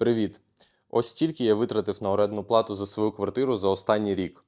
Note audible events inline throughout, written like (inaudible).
Привіт! Ось стільки я витратив на орендну плату за свою квартиру за останній рік.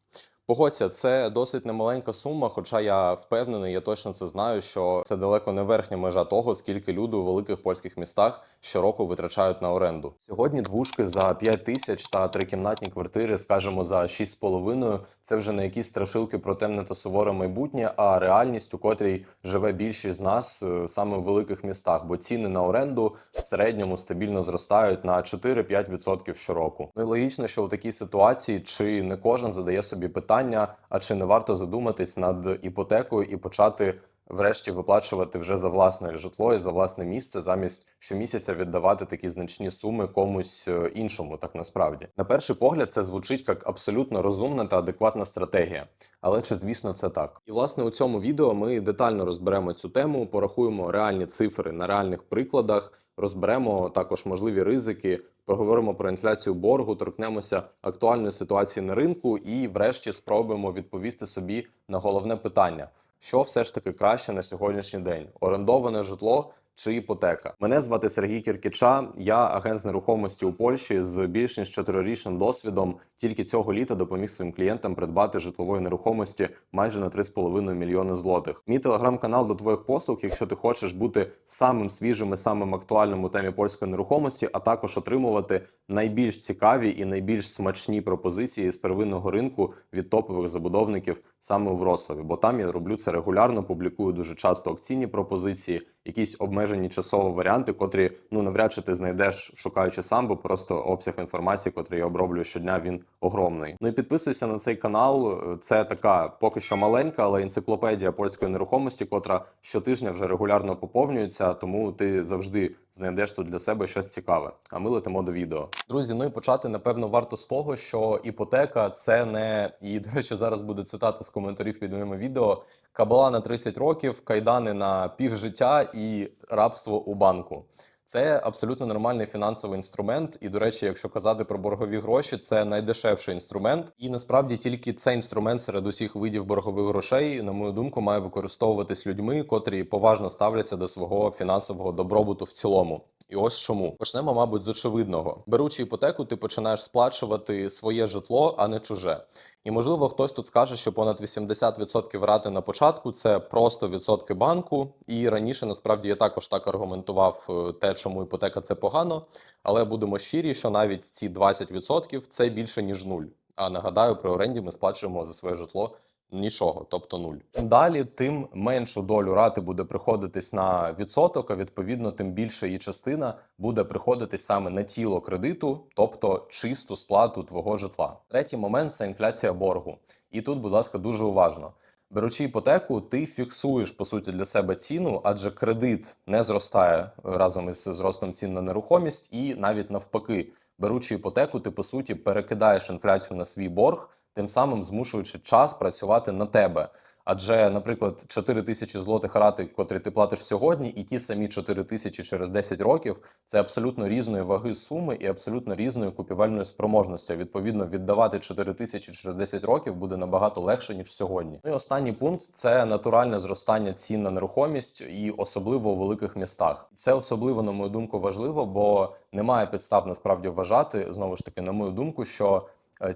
Погодься, це досить немаленька сума, хоча я впевнений, я точно це знаю, що це далеко не верхня межа того, скільки люди у великих польських містах щороку витрачають на оренду. Сьогодні двушки за 5 тисяч та трикімнатні квартири, скажімо, за 6,5 – це вже не якісь страшилки про темне та суворе майбутнє, а реальність, у котрій живе більшість з нас е, саме в великих містах, бо ціни на оренду в середньому стабільно зростають на 4-5% щороку. Ну і логічно, що у такій ситуації чи не кожен задає собі питання, а чи не варто задуматись над іпотекою і почати врешті виплачувати вже за власне житло і за власне місце, замість щомісяця віддавати такі значні суми комусь е, іншому. Так насправді, на перший погляд, це звучить як абсолютно розумна та адекватна стратегія. Але чи звісно це так? І власне у цьому відео ми детально розберемо цю тему, порахуємо реальні цифри на реальних прикладах, розберемо також можливі ризики. Поговоримо про інфляцію боргу, торкнемося актуальної ситуації на ринку і, врешті, спробуємо відповісти собі на головне питання: що все ж таки краще на сьогоднішній день: орендоване житло чи іпотека? Мене звати Сергій Кіркіча. Я агент з нерухомості у Польщі з більш ніж чотирирічним досвідом. Тільки цього літа допоміг своїм клієнтам придбати житлової нерухомості майже на 3,5 мільйони злотих. Мій телеграм-канал до твоїх послуг, якщо ти хочеш бути самим свіжим і самим актуальним у темі польської нерухомості, а також отримувати найбільш цікаві і найбільш смачні пропозиції з первинного ринку від топових забудовників саме у Вроцлаві. Бо там я роблю це регулярно, публікую дуже часто акційні пропозиції, якісь обмежені часові варіанти, котрі ну навряд чи ти знайдеш, шукаючи сам, бо просто обсяг інформації, котрий я оброблюю щодня, він огромний. Ну і підписуйся на цей канал. Це така поки що маленька, але енциклопедія польської нерухомості, котра щотижня вже регулярно поповнюється, тому ти завжди знайдеш тут для себе щось цікаве. А ми летимо до відео. Друзі, ну і почати напевно варто з того, що іпотека це не і до речі, зараз буде цитата з коментарів під моїм відео. Кабала на 30 років, кайдани на півжиття і рабство у банку. Це абсолютно нормальний фінансовий інструмент. І, до речі, якщо казати про боргові гроші, це найдешевший інструмент. І насправді тільки цей інструмент серед усіх видів боргових грошей, на мою думку, має використовуватись людьми, котрі поважно ставляться до свого фінансового добробуту в цілому. І ось чому почнемо, мабуть, з очевидного. Беручи іпотеку, ти починаєш сплачувати своє житло, а не чуже. І можливо, хтось тут скаже, що понад 80% рати на початку це просто відсотки банку. І раніше насправді я також так аргументував е, те, чому іпотека це погано. Але будемо щирі, що навіть ці 20% це більше ніж нуль. А нагадаю, при оренді ми сплачуємо за своє житло нічого, тобто нуль. Далі, тим меншу долю рати буде приходитись на відсоток, а відповідно, тим більше її частина буде приходитись саме на тіло кредиту, тобто чисту сплату твого житла. Третій момент це інфляція боргу. І тут, будь ласка, дуже уважно. Беручи іпотеку, ти фіксуєш по суті для себе ціну, адже кредит не зростає разом із зростом цін на нерухомість, і навіть навпаки, беручи іпотеку, ти по суті перекидаєш інфляцію на свій борг, тим самим змушуючи час працювати на тебе. Адже, наприклад, 4 тисячі злотих рати, котрі ти платиш сьогодні, і ті самі 4 тисячі через 10 років це абсолютно різної ваги суми і абсолютно різної купівельної спроможності. Відповідно, віддавати 4 тисячі через 10 років буде набагато легше ніж сьогодні. Ну і останній пункт це натуральне зростання цін на нерухомість, і особливо у великих містах. Це особливо, на мою думку, важливо, бо немає підстав насправді вважати знову ж таки, на мою думку, що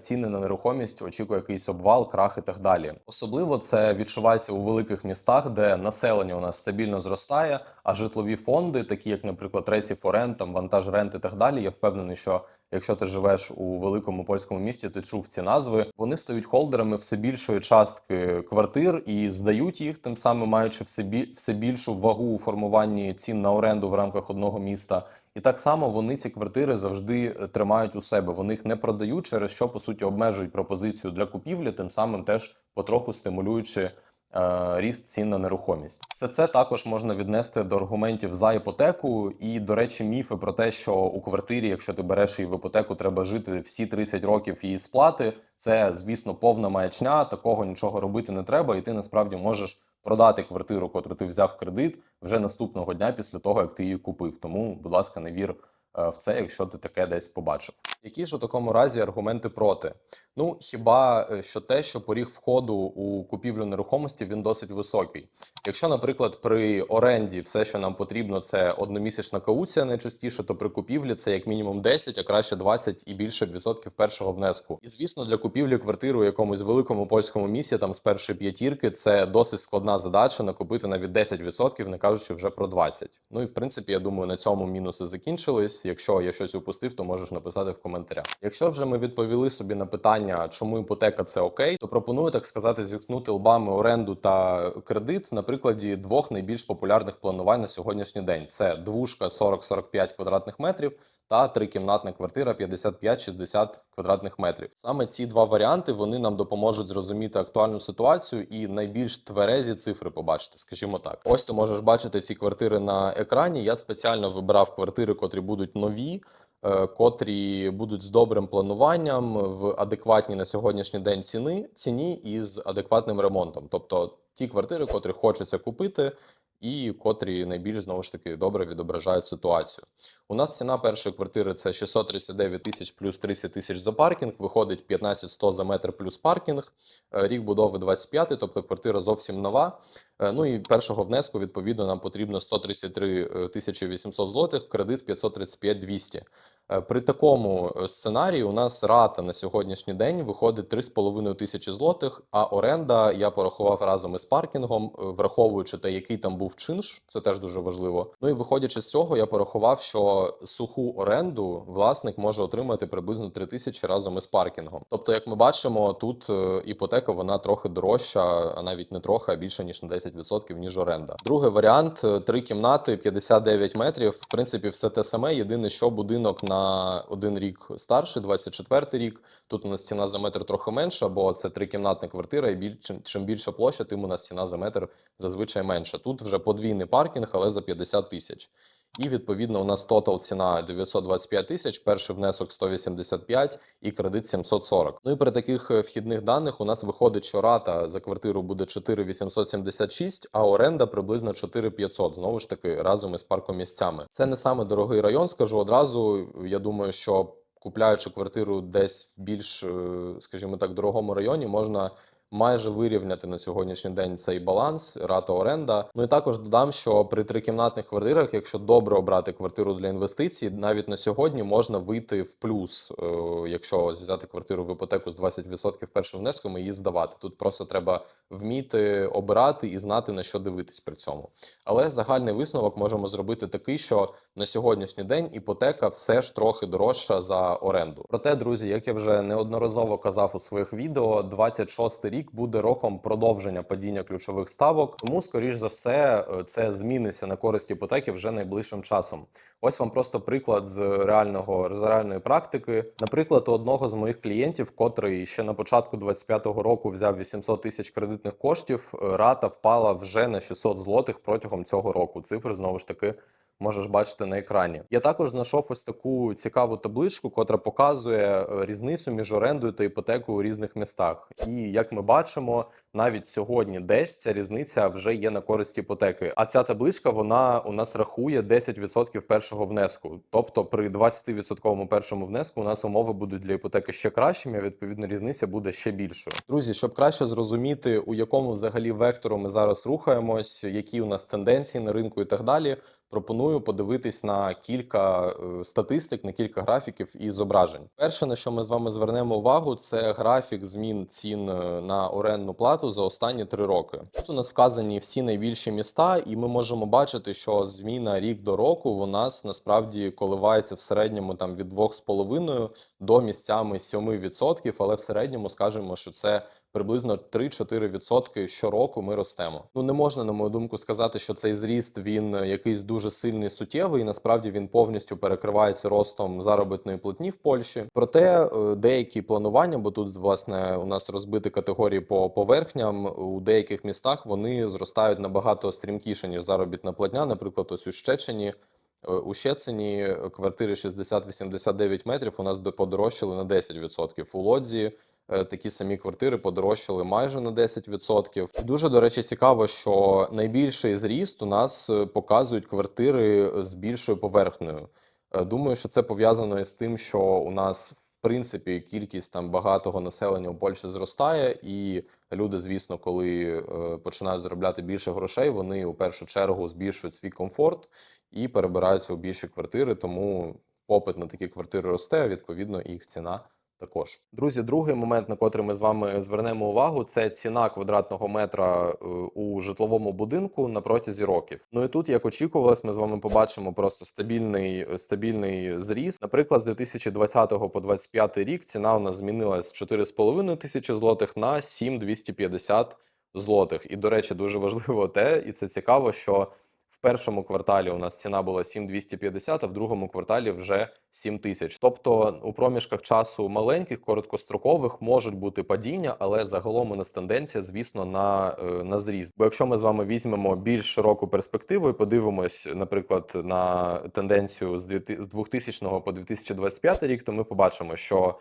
ціни на нерухомість очікує якийсь обвал, крах і так далі. Особливо це відчувається у великих містах, де населення у нас стабільно зростає, а житлові фонди, такі як, наприклад, Ресіфорен, там вантаж рент і так далі. Я впевнений, що якщо ти живеш у великому польському місті, ти чув ці назви. Вони стають холдерами все більшої частки квартир і здають їх, тим самим маючи все більшу вагу у формуванні цін на оренду в рамках одного міста. І так само вони ці квартири завжди е, тримають у себе. Вони їх не продають, через що по суті обмежують пропозицію для купівлі, тим самим теж потроху стимулюючи е, ріст цін на нерухомість. Все це також можна віднести до аргументів за іпотеку. І, до речі, міфи про те, що у квартирі, якщо ти береш її в іпотеку, треба жити всі 30 років її сплати. Це, звісно, повна маячня. Такого нічого робити не треба, і ти насправді можеш продати квартиру, котру ти взяв в кредит вже наступного дня після того, як ти її купив. Тому, будь ласка, не вір в це, якщо ти таке десь побачив. Які ж у такому разі аргументи проти? Ну хіба е, що те, що поріг входу у купівлю нерухомості він досить високий. Якщо, наприклад, при оренді все, що нам потрібно, це одномісячна кауція найчастіше, то при купівлі це як мінімум 10, а краще 20 і більше відсотків першого внеску. І звісно, для купівлі квартири у якомусь великому польському місті, там з першої п'ятірки, це досить складна задача накупити навіть 10%, не кажучи вже про 20%. Ну і в принципі, я думаю, на цьому мінуси закінчились. Якщо я щось упустив, то можеш написати в коментарях. Якщо вже ми відповіли собі на питання, чому іпотека це окей, то пропоную так сказати зіткнути лбами оренду та кредит на прикладі двох найбільш популярних планувань на сьогоднішній день: це двушка 40-45 квадратних метрів та трикімнатна квартира 55-60 квадратних метрів. Саме ці два варіанти вони нам допоможуть зрозуміти актуальну ситуацію і найбільш тверезі цифри побачити, скажімо так. Ось ти можеш бачити ці квартири на екрані. Я спеціально вибирав квартири, котрі будуть нові. е, Котрі будуть з добрим плануванням в адекватній на сьогоднішній день ціни ціні і з адекватним ремонтом, тобто ті квартири, котрі хочеться купити, і котрі найбільш знову ж таки добре відображають ситуацію. У нас ціна першої квартири це 639 тисяч плюс 30 тисяч за паркінг. Виходить 15 100 за метр плюс паркінг. Е, Рік будови 25, тобто квартира зовсім нова. Е, Ну і першого внеску відповідно нам потрібно 133 тисячі 800 злотих, кредит 535 200. Е, При такому е, сценарії у нас рата на сьогоднішній день виходить 3,5 тисячі злотих, а оренда я порахував разом із паркінгом, враховуючи те, який там був чинш, це теж дуже важливо. Ну і виходячи з цього, я порахував, що суху оренду власник може отримати приблизно 3 тисячі разом із паркінгом. Тобто, як ми бачимо, тут іпотека вона трохи дорожча, а навіть не трохи, а більше ніж на 10% ніж оренда. Другий варіант: е, три кімнати, 59 метрів. В принципі, все те саме. Єдине, що будинок на один рік старший, 24 рік. Тут у нас ціна за метр трохи менша, бо це трикімнатна квартира, і біль, чим більша площа, тим у нас ціна за метр зазвичай менша. Тут вже подвійний паркінг, але за 50 тисяч. І відповідно у нас тотал ціна 925 тисяч, перший внесок 185 і кредит 740. Ну і при таких е, вхідних даних у нас виходить, що рата за квартиру буде 4876, а оренда приблизно 4500, Знову ж таки, разом із паркомісцями. Це не саме дорогий район, скажу одразу. Я думаю, що купляючи квартиру десь в більш, е, скажімо так, дорогому районі, можна майже вирівняти на сьогоднішній день цей баланс, рата оренда. Ну і також додам, що при трикімнатних квартирах, якщо добре обрати квартиру для інвестицій, навіть на сьогодні можна вийти в плюс, е, якщо взяти квартиру в іпотеку з 20% першим внеском і її здавати. Тут просто треба вміти обирати і знати на що дивитись при цьому. Але загальний висновок можемо зробити такий, що на сьогоднішній день іпотека все ж трохи дорожча за оренду. Проте, друзі, як я вже неодноразово казав у своїх відео, 26 рік буде роком продовження падіння ключових ставок. Тому, скоріш за все, е, це зміниться на користь іпотеки вже найближчим часом. Ось вам просто приклад з реального з реальної практики. Наприклад, у одного з моїх клієнтів, котрий ще на початку 25-го року взяв 800 тисяч кредитних коштів, е, рата впала вже на 600 злотих протягом цього року. Цифри знову ж таки можеш бачити на екрані. Я також знайшов ось таку цікаву табличку, котра показує е, різницю між орендою та іпотекою у різних містах. І як ми бачимо, навіть сьогодні десь ця різниця вже є на користь іпотеки. А ця табличка вона у нас рахує 10% першого внеску. Тобто при 20% першому внеску у нас умови будуть для іпотеки ще кращими. Відповідно, різниця буде ще більшою. Друзі, щоб краще зрозуміти, у якому взагалі вектору ми зараз рухаємось, які у нас тенденції на ринку і так далі. Пропоную подивитись на кілька е, статистик, на кілька графіків і зображень. Перше, на що ми з вами звернемо увагу, це графік змін цін е, на орендну плату за останні три роки. Тут у нас вказані всі найбільші міста, і ми можемо бачити, що зміна рік до року у нас насправді коливається в середньому там від 2,5 до місцями 7%, але в середньому скажемо, що це приблизно 3-4% щороку ми ростемо. Ну не можна, на мою думку, сказати, що цей зріст він е, якийсь дуже сильний суттєвий. і Насправді він повністю перекривається ростом заробітної платні в Польщі. Проте е, деякі планування, бо тут власне у нас розбиті категорії по поверхням. У деяких містах вони зростають набагато стрімкіше ніж заробітна платня. Наприклад, ось у Щечині. Е, У Щецині квартири 60-89 метрів у нас подорожчали на 10%. У Лодзі е, такі самі квартири подорожчали майже на 10%. Дуже, до речі, цікаво, що найбільший зріст у нас е, показують квартири з більшою поверхнею. Думаю, що це пов'язано із тим, що у нас в принципі кількість там багатого населення у Польщі зростає, і люди, звісно, коли е, починають заробляти більше грошей, вони у першу чергу збільшують свій комфорт і перебираються у більші квартири. Тому попит на такі квартири росте, відповідно їх ціна також. Друзі, другий момент, на котрий ми з вами звернемо увагу, це ціна квадратного метра е, у житловому будинку на протязі років. Ну і тут, як очікувалось, ми з вами побачимо просто стабільний стабільний зріст. Наприклад, з 2020 по 2025 рік ціна у нас змінилась з 4,5 тисячі злотих на 7,250 злотих. І до речі, дуже важливо те, і це цікаво, що в першому кварталі у нас ціна була 7,250, а в другому кварталі вже 7 тисяч. Тобто у проміжках часу маленьких, короткострокових можуть бути падіння, але загалом у нас тенденція, звісно, на, е, на зріст. Бо якщо ми з вами візьмемо більш широку перспективу і подивимось, наприклад, на тенденцію з 2000 по 2025 рік, то ми побачимо, що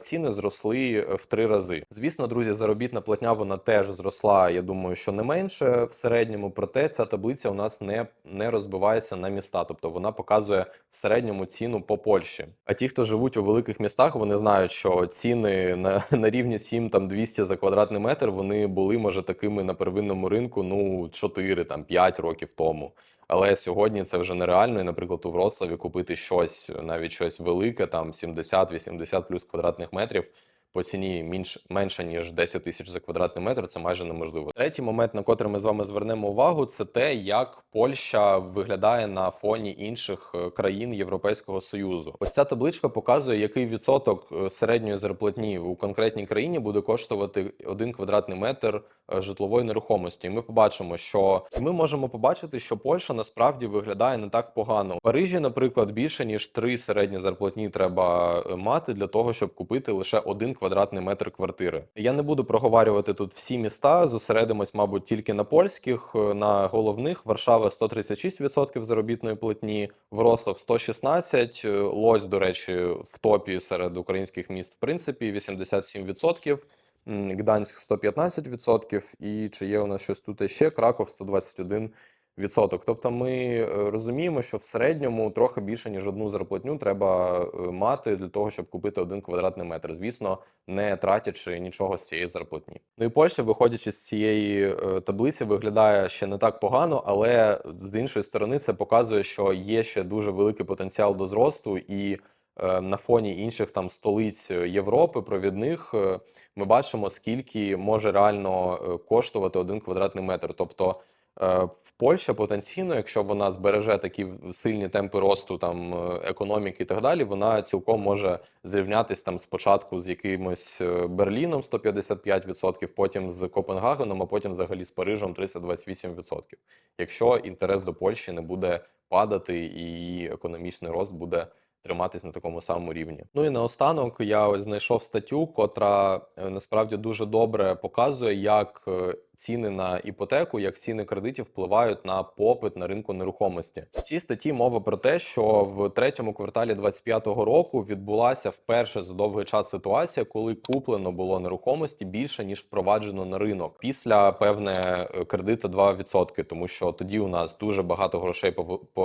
ціни зросли в три рази. Звісно, друзі, заробітна платня вона теж зросла. Я думаю, що не менше в середньому. Проте ця таблиця у нас не, не розбивається на міста, тобто вона показує в середньому ціну по Польщі. А ті, хто живуть у великих містах, вони знають, що ціни на, (laughs) на рівні 7 там 200 за квадратний метр вони були може такими на первинному ринку ну 4 там 5 років тому. Але сьогодні це вже нереально. І, наприклад, у Вроцлаві купити щось, навіть щось велике, там 70-80 плюс квадратних метрів по ціні менш, менше ніж 10 тисяч за квадратний метр. Це майже неможливо. Третій момент, на котрий ми з вами звернемо увагу, це те, як Польща виглядає на фоні інших е, країн Європейського союзу. Ось ця табличка показує, який відсоток е, середньої зарплатні у конкретній країні буде коштувати один квадратний метр е, житлової нерухомості. І ми побачимо, що ми можемо побачити, що Польща насправді виглядає не так погано. В Парижі, наприклад, більше ніж три середні зарплатні треба мати для того, щоб купити лише один квадратний метр квартири. Я не буду проговарювати тут всі міста. Зосередимось, мабуть, тільки на польських, на головних Варшава 136% заробітної платні, Вроцлав 116, е, Лось, до речі, в топі серед українських міст, в принципі, 87%. М, Гданськ 115%, і чи є у нас щось тут ще? Краков 121%. Тобто ми е, розуміємо, що в середньому трохи більше ніж одну зарплатню треба е, мати для того, щоб купити один квадратний метр. Звісно, не тратячи нічого з цієї зарплатні. Ну і Польща, виходячи з цієї е, таблиці, виглядає ще не так погано, але з іншої сторони це показує, що є ще дуже великий потенціал до зросту і на фоні інших там столиць Європи, провідних, ми бачимо, скільки може реально коштувати один квадратний метр. Тобто Польща потенційно, якщо вона збереже такі сильні темпи росту там е, економіки і так далі, вона цілком може зрівнятись там спочатку з якимось е, Берліном 155%, потім з Копенгагеном, а потім взагалі з Парижем 328%. Якщо інтерес до Польщі не буде падати і її економічний рост буде триматись на такому самому рівні. Ну і наостанок я ось знайшов статтю, котра е, насправді дуже добре показує, як е, ціни на іпотеку, як ціни кредитів впливають на попит на ринку нерухомості. В цій статті мова про те, що в третьому кварталі 25-го року відбулася вперше за довгий час ситуація, коли куплено було нерухомості більше ніж впроваджено на ринок після певне е, кредита 2%, тому що тоді у нас дуже багато грошей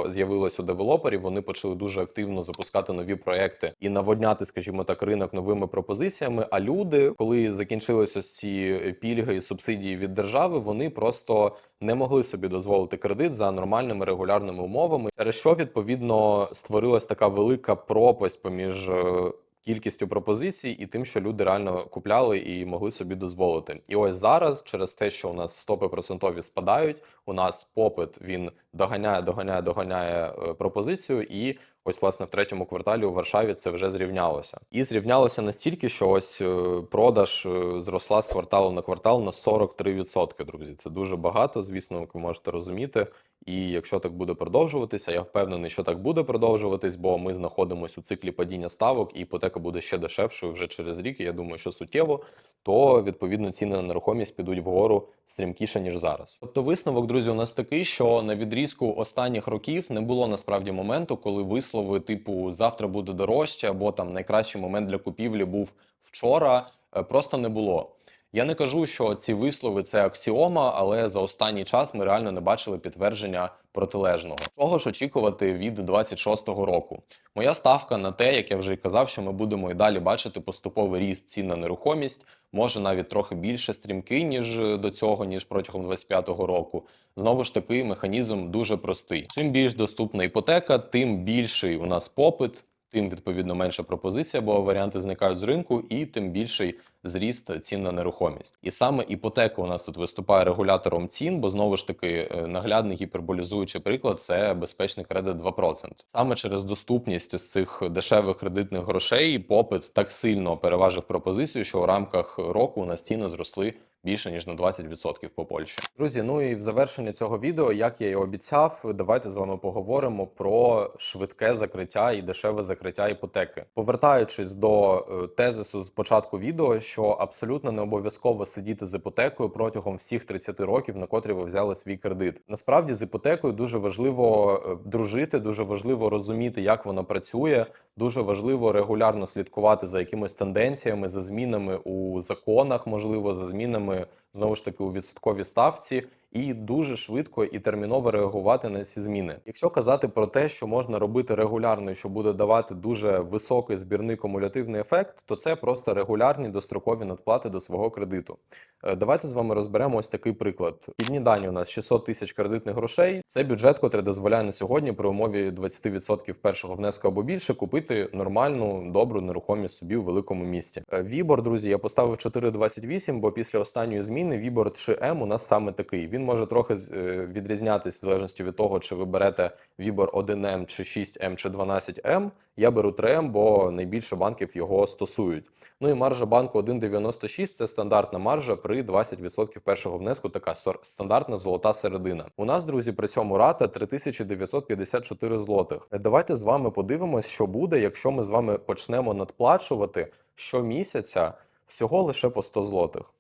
з'явилось у девелоперів. Вони почали дуже активно запускати нові проекти і наводняти, скажімо так, ринок новими пропозиціями. А люди, коли закінчились ось ці пільги і субсидії від держави, вони просто не могли собі дозволити кредит за нормальними регулярними умовами, через що відповідно створилась така велика пропасть поміж. Кількістю пропозицій і тим, що люди реально купляли і могли собі дозволити. І ось зараз, через те, що у нас стопи процентові спадають, у нас попит він доганяє, доганяє, доганяє е, пропозицію, і ось власне в третьому кварталі у Варшаві це вже зрівнялося. І зрівнялося настільки, що ось е, продаж е, зросла з кварталу на квартал на 43%, друзі. Це дуже багато, звісно, ви можете розуміти. І якщо так буде продовжуватися, я впевнений, що так буде продовжуватись, бо ми знаходимося у циклі падіння ставок, і іпотека буде ще дешевшою вже через рік. і Я думаю, що суттєво, то відповідно ціни на нерухомість підуть вгору стрімкіше ніж зараз. Тобто, висновок, друзі, у нас такий, що на відрізку останніх років не було насправді моменту, коли вислови типу завтра буде дорожче, або там найкращий момент для купівлі був вчора. е, Просто не було. Я не кажу, що ці вислови це аксіома, але за останній час ми реально не бачили підтвердження протилежного. Того ж очікувати від 26-го року. Моя ставка на те, як я вже й казав, що ми будемо і далі бачити поступовий ріст цін на нерухомість, може навіть трохи більше стрімкий, ніж до цього, ніж протягом 25-го року. Знову ж таки, механізм дуже простий. Чим більш доступна іпотека, тим більший у нас попит. Тим відповідно менша пропозиція, бо варіанти зникають з ринку, і тим більший зріст цін на нерухомість. І саме іпотека у нас тут виступає регулятором цін, бо знову ж таки е, наглядний гіперболізуючий приклад це безпечний кредит 2%. Саме через доступність ось цих дешевих кредитних грошей попит так сильно переважив пропозицію, що у рамках року у нас ціни зросли. Більше ніж на 20% по Польщі, друзі. Ну і в завершення цього відео, як я і обіцяв, давайте з вами поговоримо про швидке закриття і дешеве закриття іпотеки. Повертаючись до е, тезису з початку відео, що абсолютно не обов'язково сидіти з іпотекою протягом всіх 30 років, на котрі ви взяли свій кредит. Насправді з іпотекою дуже важливо е, дружити, дуже важливо розуміти, як вона працює. Дуже важливо регулярно слідкувати за якимись тенденціями, за змінами у законах, можливо, за змінами знову ж таки у відсотковій ставці, і дуже швидко і терміново реагувати на ці зміни. Якщо казати про те, що можна робити регулярно, що буде давати дуже високий збірний кумулятивний ефект, то це просто регулярні дострокові надплати до свого кредиту. Е, Давайте з вами розберемо ось такий приклад. Підні дані у нас 600 тисяч кредитних грошей. Це бюджет, котрий дозволяє на сьогодні при умові 20% першого внеску або більше купити нормальну добру нерухомість собі у великому місті. Е, Вібор, друзі, я поставив 4,28, бо після останньої зміни Вібор 3М у нас саме такий. Він може трохи е, відрізнятись в залежності від того, чи ви берете Вібор 1М чи 6М чи 12М. Я беру 3М, бо найбільше банків його стосують. Ну і маржа банку 1,96 – це стандартна маржа при 20% першого внеску. Така стандартна золота середина. У нас, друзі, при цьому рата 3954 злотих. Е, Давайте з вами подивимось, що буде, якщо ми з вами почнемо надплачувати щомісяця всього лише по 100 злотих.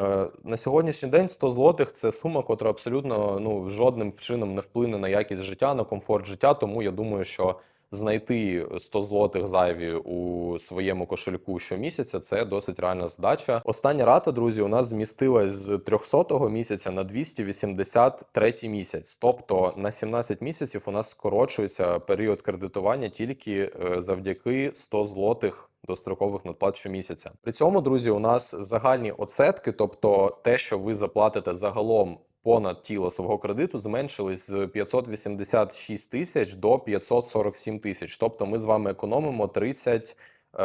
Е, На сьогоднішній день 100 злотих це сума, котра абсолютно ну жодним чином не вплине на якість життя, на комфорт життя. Тому я думаю, що знайти 100 злотих зайві у своєму кошельку щомісяця це досить реальна задача. Остання рата, друзі, у нас змістилась з 300-го місяця на 283 місяць. Тобто на 17 місяців у нас скорочується період кредитування тільки е, завдяки 100 злотих дострокових надплат щомісяця. При цьому, друзі, у нас загальні оцетки, тобто те, що ви заплатите загалом понад тіло свого кредиту, зменшились з 586 тисяч до 547 тисяч. Тобто, ми з вами економимо 30 е,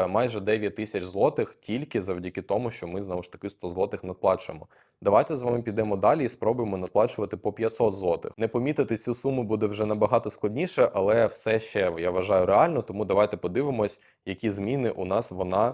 майже 9 тисяч злотих тільки завдяки тому, що ми знову ж таки 100 злотих надплачуємо. Давайте з вами підемо далі і спробуємо надплачувати по 500 злотих. Не помітити цю суму буде вже набагато складніше, але все ще я вважаю реально. Тому давайте подивимось, які зміни у нас вона е,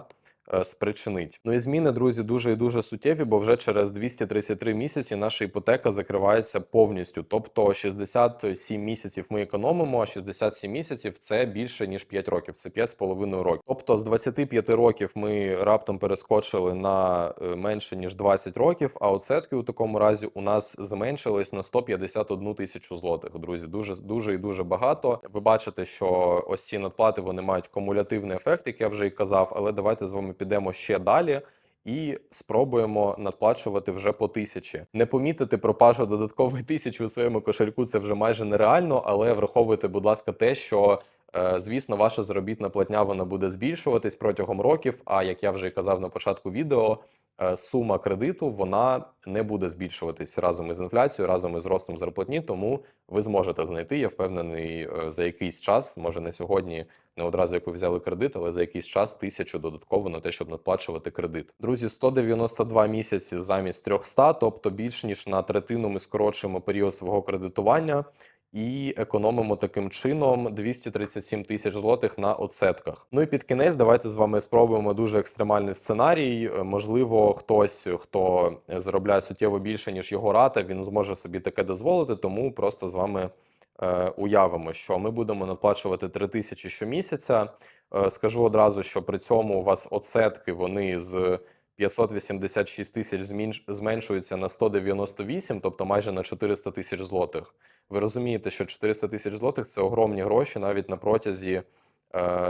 спричинить. Ну і зміни, друзі, дуже і дуже суттєві, бо вже через 233 місяці наша іпотека закривається повністю. Тобто 67 місяців ми економимо, а 67 місяців це більше ніж 5 років. Це 5,5 років. Тобто з 25 років ми раптом перескочили на е, менше ніж 20 років. А оцетки у такому разі у нас зменшились на 151 тисячу злотих. Друзі, дуже дуже і дуже багато. Ви бачите, що ось ці надплати вони мають кумулятивний ефект, як я вже і казав. Але давайте з вами підемо ще далі. І спробуємо надплачувати вже по тисячі. Не помітити пропажу додаткової (laughs) тисячі у своєму кошельку це вже майже нереально, але враховуйте, будь ласка, те, що е, звісно, ваша заробітна платня вона буде збільшуватись протягом років. А як я вже і казав на початку відео, е, сума кредиту вона не буде збільшуватись разом із інфляцією, разом із ростом зарплатні. Тому ви зможете знайти. Я впевнений, е, за якийсь час, може не сьогодні, не одразу як ви взяли кредит, але за якийсь час тисячу додатково на те, щоб надплачувати кредит. Друзі, 192 місяці замість 300, тобто більш ніж на третину ми скорочуємо період свого кредитування. І економимо таким чином 237 тисяч злотих на оцетках. Ну і під кінець давайте з вами спробуємо дуже екстремальний сценарій. Можливо, хтось, хто заробляє суттєво більше ніж його рата, він зможе собі таке дозволити. Тому просто з вами е, уявимо, що ми будемо надплачувати 3 тисячі щомісяця. Е, скажу одразу, що при цьому у вас оцетки вони з 586 тисяч зменшуються на 198, тобто майже на 400 тисяч злотих. Ви розумієте, що 400 тисяч злотих це огромні гроші навіть на протязі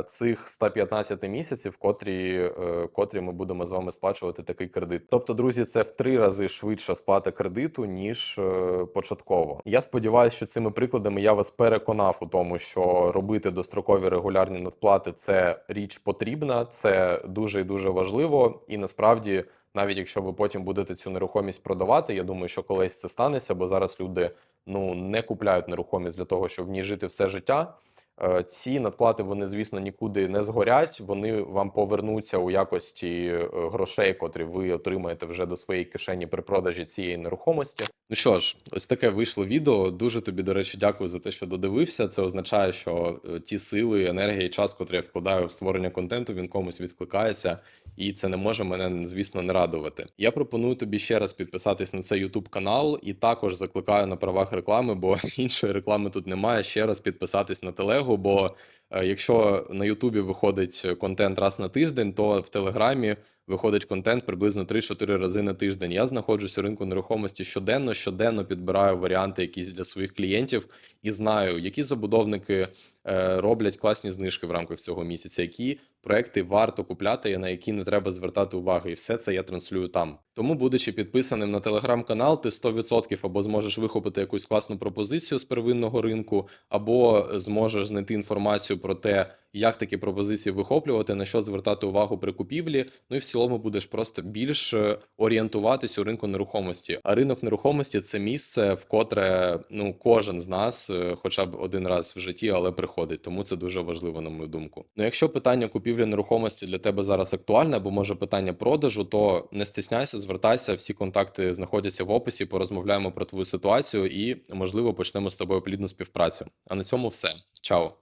цих 115 місяців, котрі, е, котрі ми будемо з вами сплачувати такий кредит. Тобто, друзі, це в три рази швидша сплата кредиту, ніж е, початково. Я сподіваюся, що цими прикладами я вас переконав у тому, що робити дострокові регулярні надплати це річ потрібна, це дуже і дуже важливо, і насправді. Навіть якщо ви потім будете цю нерухомість продавати, я думаю, що колись це станеться, бо зараз люди ну не купляють нерухомість для того, щоб в ній жити все життя. Е, Ці надплати вони, звісно, нікуди не згорять. Вони вам повернуться у якості е, грошей, котрі ви отримаєте вже до своєї кишені при продажі цієї нерухомості. Ну що ж, ось таке вийшло відео. Дуже тобі, до речі, дякую за те, що додивився. Це означає, що е, ті сили, енергія і час, котрі я вкладаю в створення контенту, він комусь відкликається, і це не може мене, звісно, не радувати. Я пропоную тобі ще раз підписатись на цей YouTube канал, і також закликаю на правах реклами, бо (laughs) іншої реклами тут немає. Ще раз підписатись на телегу. Бо якщо на Ютубі виходить контент раз на тиждень, то в Телеграмі виходить контент приблизно 3-4 рази на тиждень. Я знаходжусь у ринку нерухомості щоденно, щоденно підбираю варіанти якісь для своїх клієнтів і знаю, які забудовники е, роблять класні знижки в рамках цього місяця, які проекти варто купляти, на які не треба звертати увагу, і все це я транслюю там. Тому, будучи підписаним на телеграм-канал, ти 100% або зможеш вихопити якусь класну пропозицію з первинного ринку, або зможеш знайти інформацію про те, як такі пропозиції вихоплювати, на що звертати увагу при купівлі. Ну і в цілому будеш просто більш е, орієнтуватись у ринку нерухомості. А ринок нерухомості це місце, в котре ну кожен з нас, е, хоча б один раз в житті, але приходить. Тому це дуже важливо, на мою думку. Ну, якщо питання купівлі нерухомості для тебе зараз актуальне, або може питання продажу, то не стісняйся, звертайся. Всі контакти знаходяться в описі. Порозмовляємо про твою ситуацію і можливо почнемо з тобою плідну співпрацю. А на цьому все. Чао.